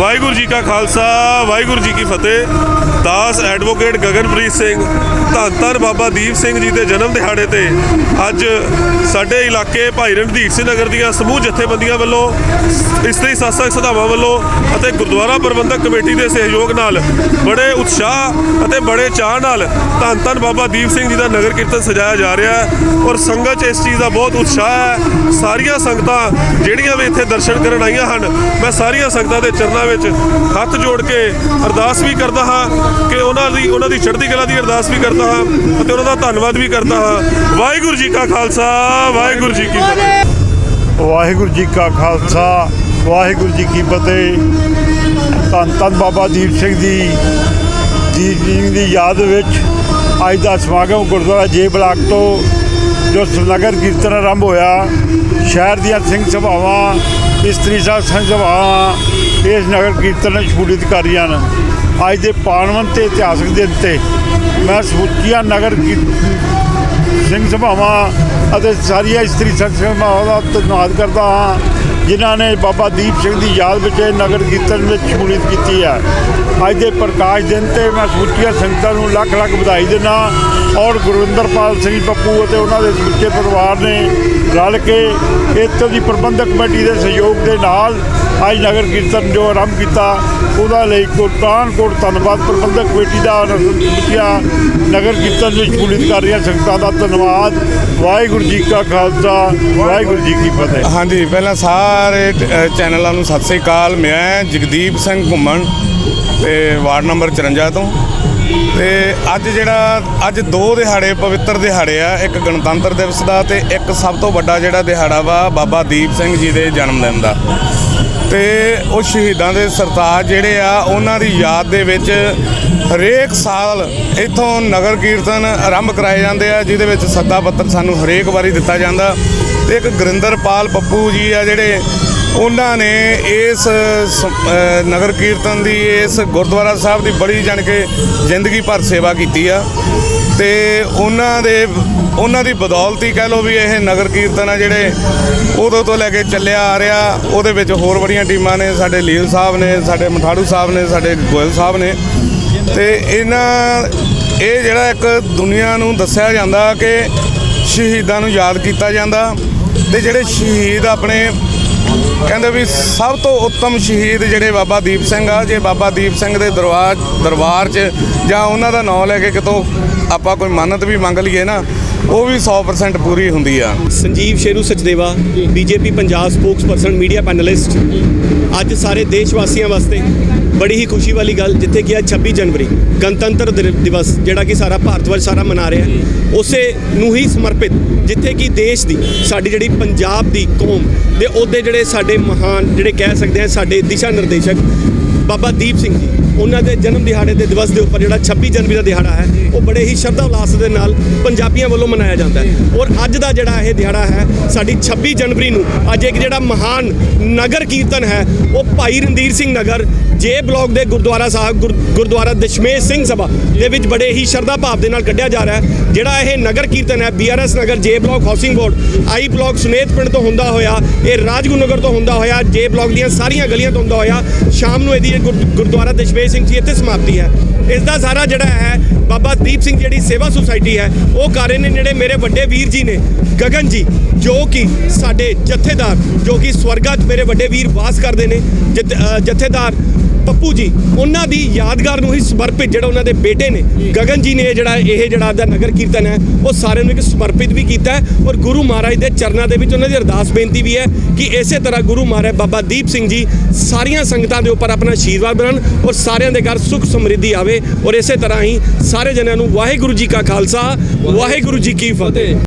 ਵਾਹਿਗੁਰੂ ਜੀ ਕਾ ਖਾਲਸਾ, ਵਾਹਿਗੁਰੂ ਜੀ ਕੀ ਫਤਿਹ। ਦਾਸ ਐਡਵੋਕੇਟ ਗਗਨਪ੍ਰੀਤ ਸਿੰਘ, ਧੰਨ ਧੰਨ ਬਾਬਾ ਦੀਪ ਸਿੰਘ ਜੀ ਦੇ ਜਨਮ ਦਿਹਾੜੇ ਤੇ ਅੱਜ ਸਾਡੇ ਇਲਾਕੇ ਭਾਈ ਰਣਧੀਰ ਸਿੰਘ ਨਗਰ ਦੀਆਂ ਸਮੂਹ ਜਥੇਬੰਦੀਆਂ ਵੱਲੋਂ, ਇਸਤਰੀ ਸਾਸਕ ਸਭਾਵਾਂ ਵੱਲੋਂ ਅਤੇ ਗੁਰਦੁਆਰਾ ਪ੍ਰਬੰਧਕ ਕਮੇਟੀ ਦੇ ਸਹਿਯੋਗ ਨਾਲ ਬੜੇ ਉਤਸ਼ਾਹ ਅਤੇ ਬੜੇ ਚਾਅ ਨਾਲ ਧੰਨ ਧੰਨ ਬਾਬਾ ਦੀਪ ਸਿੰਘ ਜੀ ਦਾ ਨਗਰ ਕੀਰਤਨ ਸਜਾਇਆ ਜਾ ਰਿਹਾ ਹੈ ਔਰ ਸੰਗਤ 'ਚ ਇਸ ਚੀਜ਼ ਦਾ ਬਹੁਤ ਉਤਸ਼ਾਹ ਹੈ। ਸਾਰੀਆਂ ਸੰਗਤਾਂ ਜਿਹੜੀਆਂ ਵੀ ਇੱਥੇ ਦਰਸ਼ਨ ਕਰਨ ਆਈਆਂ ਹਨ, ਮੈਂ ਸਾਰੀਆਂ ਸੰਗਤਾਂ ਦੇ ਚਰਨਾਂ ਵਿੱਚ ਹੱਥ ਜੋੜ ਕੇ ਅਰਦਾਸ ਵੀ ਕਰਦਾ ਹਾਂ ਕਿ ਉਹਨਾਂ ਦੀ ਉਹਨਾਂ ਦੀ ਚੜ੍ਹਦੀ ਕਲਾ ਦੀ ਅਰਦਾਸ ਵੀ ਕਰਦਾ ਹਾਂ ਅਤੇ ਉਹਨਾਂ ਦਾ ਧੰਨਵਾਦ ਵੀ ਕਰਦਾ ਹਾਂ। ਵਾਹਿਗੁਰੂ ਜੀ ਕਾ ਖਾਲਸਾ, ਵਾਹਿਗੁਰੂ ਜੀ ਕੀ ਫਤਿਹ। ਵਾਹਿਗੁਰੂ ਜੀ ਕਾ ਖਾਲਸਾ, ਵਾਹਿਗੁਰੂ ਜੀ ਕੀ ਫਤਿਹ। ਧੰਨ ਧੰਨ ਬਾਬਾ ਦੀਪ ਸਿੰਘ ਜੀ, ਦੀਪ ਜੀ ਦੀ ਯਾਦ ਵਿੱਚ ਅੱਜ ਦਾ ਸਮਾਗਮ ਗੁਰਦੁਆਰਾ ਜੇ ਬਲਾਕ ਤੋਂ ਜੋ ਨਗਰ ਕੀਰਤਨ ਆਰੰਭ ਹੋਇਆ, ਸ਼ਹਿਰ ਦੀਆਂ ਸਿੰਘ ਸਭਾਵਾਂ ਇਸਤਰੀ ਸਾਹਿਬ ਸਿੰਘ ਸਭਾਵਾਂ ਇਸ ਨਗਰ ਕੀਰਤਨ ਨੂੰ ਸ਼ਮੂਲੀਅਤ ਕਰ ਰਹੀਆਂ ਹਨ ਅੱਜ ਦੇ ਪਾਵਨ ਤੇ ਇਤਿਹਾਸਕ ਦਿਨ ਤੇ ਮੈਂ ਸਮੁੱਚੀਆਂ ਨਗਰ ਕੀਰਤਨ ਸਿੰਘ ਸਭਾਵਾਂ ਅਤੇ ਸਾਰੀਆਂ ਇਸਤਰੀ ਸੰਘ ਸਭਾਵਾਂ ਦਾ ਧੰਨਵਾਦ ਕਰਦਾ ਹਾਂ, ਜਿਨ੍ਹਾਂ ਨੇ ਬਾਬਾ ਦੀਪ ਸਿੰਘ ਦੀ ਯਾਦ ਵਿੱਚ ਇਹ ਨਗਰ ਕੀਰਤਨ ਵਿੱਚ ਸ਼ਮੂਲੀਅਤ ਕੀਤੀ ਹੈ। ਅੱਜ ਦੇ ਪ੍ਰਕਾਸ਼ ਦਿਨ ਤੇ ਮੈਂ ਸਮੁੱਚੀਆਂ ਸੰਗਤਾਂ ਨੂੰ ਲੱਖ ਲੱਖ ਵਧਾਈ ਦਿੰਦਾ ਔਰ ਗੁਰਵਿੰਦਰਪਾਲ ਸਿੰਘ ਪੱਪੂ ਅਤੇ ਉਹਨਾਂ ਦੇ ਸਮੁੱਚੇ ਪਰਿਵਾਰ ਨੇ ਰਲ ਕੇ ਇੱਥੋਂ ਦੀ ਪ੍ਰਬੰਧਕ ਕਮੇਟੀ ਦੇ ਸਹਿਯੋਗ ਦੇ ਨਾਲ ਅੱਜ ਨਗਰ ਕੀਰਤਨ ਜੋ ਆਰੰਭ ਕੀਤਾ, ਉਹਦਾ ਲਈ ਕੋਟਾਨ ਕੋਟ ਧੰਨਵਾਦ ਪ੍ਰਬੰਧਕ ਕਮੇਟੀ ਦਾ ਔਰ ਨਗਰ ਕੀਰਤਨ ਵਿੱਚ ਸ਼ਮੂਲੀਅਤ ਕਰ ਰਹੀਆਂ ਸੰਗਤਾਂ ਦਾ ਧੰਨਵਾਦ। ਵਾਹਿਗੁਰੂ ਜੀ ਕਾ ਖਾਲਸਾ, ਵਾਹਿਗੁਰੂ ਜੀ ਕੀ ਫਤਿਹ। ਹਾਂਜੀ, ਪਹਿਲਾਂ ਸਾਰੇ ਚੈਨਲਾਂ ਨੂੰ ਸਤਿ ਸ੍ਰੀ ਅਕਾਲ। ਮੈਂ ਜਗਦੀਪ ਸਿੰਘ ਘੁੰਮਣ ਤੇ ਵਾਰਡ ਨੰਬਰ 54 ਤੋਂ। ਤੇ ਅੱਜ ਜਿਹੜਾ, ਅੱਜ ਦੋ ਦਿਹਾੜੇ ਪਵਿੱਤਰ ਦਿਹਾੜੇ ਆ, ਇੱਕ ਗਣਤੰਤਰ ਦਿਵਸ ਦਾ ਤੇ ਇੱਕ ਸਭ ਤੋਂ ਵੱਡਾ ਜਿਹੜਾ ਦਿਹਾੜਾ ਵਾ, ਬਾਬਾ ਦੀਪ ਸਿੰਘ ਜੀ ਦੇ ਜਨਮ ਦਿਨ ਦਾ। ਤੇ ਉਹ ਸ਼ਹੀਦਾਂ ਦੇ ਸਰਤਾਜ ਜਿਹੜੇ ਆ, ਉਹਨਾਂ ਦੀ ਯਾਦ ਦੇ ਵਿੱਚ ਹਰੇਕ ਸਾਲ ਇੱਥੋਂ ਨਗਰ ਕੀਰਤਨ ਆਰੰਭ ਕਰਾਏ ਜਾਂਦੇ ਆ, ਜਿਹਦੇ ਵਿੱਚ ਸੱਦਾ ਪੱਤਰ ਸਾਨੂੰ ਹਰੇਕ ਵਾਰੀ ਦਿੱਤਾ ਜਾਂਦਾ। ਤੇ ਇੱਕ ਗੁਰਿੰਦਰਪਾਲ ਪੱਪੂ ਜੀ ਆ ਜਿਹੜੇ ਉਹਨਾਂ ਨੇ ਇਸ ਨਗਰ ਕੀਰਤਨ ਦੀ, ਇਸ ਗੁਰਦੁਆਰਾ ਸਾਹਿਬ ਦੀ ਬੜੀ ਜਾਣ ਕੇ ਜ਼ਿੰਦਗੀ ਭਰ ਸੇਵਾ ਕੀਤੀ ਆ। ਤੇ ਉਹਨਾਂ ਦੇ, ਉਹਨਾਂ ਦੀ ਬਦੌਲਤੀ ਕਹਿ ਲਓ ਵੀ ਇਹ ਨਗਰ ਕੀਰਤਨ ਆ ਜਿਹੜੇ ਉਦੋਂ ਤੋਂ ਲੈ ਕੇ ਚੱਲਿਆ ਆ ਰਿਹਾ। ਉਹਦੇ ਵਿੱਚ ਹੋਰ ਬੜੀਆਂ ਟੀਮਾਂ ਨੇ, ਸਾਡੇ ਲੀਲ ਸਾਹਿਬ ਨੇ, ਸਾਡੇ ਮਠਾੜੂ ਸਾਹਿਬ ਨੇ, ਸਾਡੇ ਗੋਇਲ ਸਾਹਿਬ ਨੇ। ਤੇ ਇਹਨਾਂ, ਇਹ ਜਿਹੜਾ ਇੱਕ ਦੁਨੀਆ ਨੂੰ ਦੱਸਿਆ ਜਾਂਦਾ ਕਿ ਸ਼ਹੀਦਾਂ ਨੂੰ ਯਾਦ ਕੀਤਾ ਜਾਂਦਾ। ਤੇ ਜਿਹੜੇ ਸ਼ਹੀਦ ਆਪਣੇ ਕਹਿੰਦੇ ਵੀ ਸਭ ਤੋਂ ਉੱਤਮ ਸ਼ਹੀਦ ਜਿਹੜੇ ਬਾਬਾ ਦੀਪ ਸਿੰਘ ਆ, ਜੇ ਬਾਬਾ ਦੀਪ ਸਿੰਘ ਦੇ ਦਰਬਾਰ ਦਰਬਾਰ 'ਚ ਜਾਂ ਉਹਨਾਂ ਦਾ ਨਾਮ ਲੈ ਕੇ ਕਿਤੋਂ ਆਪਾਂ ਕੋਈ ਮੰਨਤ ਵੀ ਮੰਗ ਲਈਏ ਨਾ, ਉਹ ਵੀ 100% ਪੂਰੀ ਹੁੰਦੀ ਆ। Sanjeev Sheru Sachdeva, BJP Punjab spokesperson media panelist ਅੱਜ ਸਾਰੇ ਦੇਸ਼ ਵਾਸੀਆਂ ਵਾਸਤੇ ਬੜੀ ਹੀ ਖੁਸ਼ੀ ਵਾਲੀ ਗੱਲ, ਜਿੱਥੇ ਕਿ ਅੱਜ 26 ਜਨਵਰੀ, ਗਣਤੰਤਰ ਦਿਵਸ, ਜਿਹੜਾ ਕਿ ਸਾਰਾ ਭਾਰਤ ਵਰਸ਼ ਸਾਰਾ ਮਨਾ ਰਿਹਾ। ਉਸੇ ਨੂੰ ਹੀ ਸਮਰਪਿਤ, ਜਿੱਥੇ ਕਿ ਦੇਸ਼ ਦੀ, ਸਾਡੀ ਜਿਹੜੀ ਪੰਜਾਬ ਦੀ ਕੌਮ ਦੇ ਉਹਦੇ ਜਿਹੜੇ ਸਾਡੇ ਮਹਾਨ, ਜਿਹੜੇ ਕਹਿ ਸਕਦੇ ਆ, ਸਾਡੇ ਦਿਸ਼ਾ ਨਿਰਦੇਸ਼ਕ ਬਾਬਾ ਦੀਪ ਸਿੰਘ ਜੀ ਉਹਨਾਂ ਦੇ ਜਨਮ ਦਿਹਾੜੇ ਦੇ ਦਿਵਸ ਦੇ ਉੱਪਰ ਜਿਹੜਾ 26 ਜਨਵਰੀ ਦਾ ਦਿਹਾੜਾ ਹੈ ਉਹ ਬੜੇ ਹੀ ਸ਼ਰਧਾ ਉਲਾਸ ਦੇ ਨਾਲ ਪੰਜਾਬੀਆਂ ਵੱਲੋਂ ਮਨਾਇਆ ਜਾਂਦਾ ਹੈ। ਔਰ ਅੱਜ ਦਾ ਜਿਹੜਾ ਇਹ ਦਿਹਾੜਾ ਹੈ ਸਾਡੀ 26 ਜਨਵਰੀ ਨੂੰ ਅੱਜ ਇੱਕ ਜਿਹੜਾ ਮਹਾਨ ਨਗਰ ਕੀਰਤਨ ਹੈ ਉਹ ਭਾਈ ਰਣਧੀਰ ਸਿੰਘ ਨਗਰ ਜੇ ਬਲਾਕ ਦੇ ਗੁਰਦੁਆਰਾ ਸਾਹਿਬ ਗੁਰ- ਗੁਰਦੁਆਰਾ ਦਸ਼ਮੇਸ਼ ਸਿੰਘ ਸਭਾ ਦੇ ਵਿੱਚ ਬੜੇ ਹੀ ਸ਼ਰਧਾ ਭਾਵ ਦੇ ਨਾਲ ਕੱਢਿਆ ਜਾ ਰਿਹਾ ਹੈ। ਜਿਹੜਾ ਇਹ ਨਗਰ ਕੀਰਤਨ ਹੈ BRS Nagar J block housing board I block Sunet ਪਿੰਡ ਤੋਂ ਹੁੰਦਾ ਹੋਇਆ ਇਹ ਰਾਜਗੁਰੂ ਨਗਰ ਤੋਂ ਹੁੰਦਾ ਹੋਇਆ ਜੇ ਬਲਾਕ ਦੀਆਂ ਸਾਰੀਆਂ ਗਲੀਆਂ ਤੋਂ ਹੁੰਦਾ ਹੋਇਆ ਸ਼ਾਮ ਨੂੰ ਇਹਦੀ ਗੁਰਦੁਆਰਾ ਦਸ਼ਮੇਸ਼ ਸਿੰਘ ਜੀ ਇੱਥੇ ਸਮਾਪਤੀ ਹੈ। ਇਸ ਦਾ ਸਾਰਾ ਜਿਹੜਾ ਹੈ, ਬਾਬਾ ਦੀਪ ਸਿੰਘ ਜਿਹੜੀ ਸੇਵਾ ਸੁਸਾਇਟੀ ਹੈ, ਉਹ ਕਰ ਰਹੇ ਨੇ ਜਿਹੜੇ ਮੇਰੇ ਵੱਡੇ ਵੀਰ ਜੀ ਨੇ, ਗਗਨ ਜੀ, ਜੋ ਕਿ ਸਾਡੇ ਜਥੇਦਾਰ, ਜੋ ਕਿ ਸਵਰਗਾ ਮੇਰੇ ਵੱਡੇ ਵੀਰ ਵਾਸ ਕਰਦੇ ਨੇ ਜਥ- ਜਥੇਦਾਰ ਪੱਪੂ ਜੀ ਉਹਨਾਂ ਦੀ ਯਾਦਗਾਰ ਨੂੰ ਹੀ ਸਮਰਪਿਤ ਜਿਹੜਾ ਉਹਨਾਂ ਦੇ ਬੇਟੇ ਨੇ ਗਗਨ ਜੀ ਨੇ ਜਿਹੜਾ ਇਹ ਜਿਹੜਾ ਦਾ ਨਗਰ ਕੀਰਤਨ ਹੈ ਉਹ ਸਾਰਿਆਂ ਨੂੰ ਇੱਕ ਸਮਰਪਿਤ ਵੀ ਕੀਤਾ ਹੈ ਔਰ ਗੁਰੂ ਮਹਾਰਾਜ ਦੇ ਚਰਨਾਂ ਦੇ ਵਿੱਚ ਉਹਨਾਂ ਦੀ ਅਰਦਾਸ ਬੇਨਤੀ ਵੀ ਹੈ ਕਿ ਇਸੇ ਤਰ੍ਹਾਂ ਗੁਰੂ ਮਹਾਰਾਜ ਬਾਬਾ ਦੀਪ ਸਿੰਘ ਜੀ ਸਾਰੀਆਂ ਸੰਗਤਾਂ ਦੇ ਉੱਪਰ ਆਪਣਾ ਆਸ਼ੀਰਵਾਦ ਬਣਨ ਔਰ ਸਾਰਿਆਂ ਦੇ ਘਰ ਸੁਖ ਸਮਰਿੱਧੀ ਆਵੇ ਔਰ ਇਸੇ ਤਰ੍ਹਾਂ ਹੀ ਸਾਰੇ ਜਨਿਆਂ ਨੂੰ ਵਾਹਿਗੁਰੂ ਜੀ ਕਾ ਖਾਲਸਾ ਵਾਹਿਗੁਰੂ ਜੀ ਕੀ ਫਤਿਹ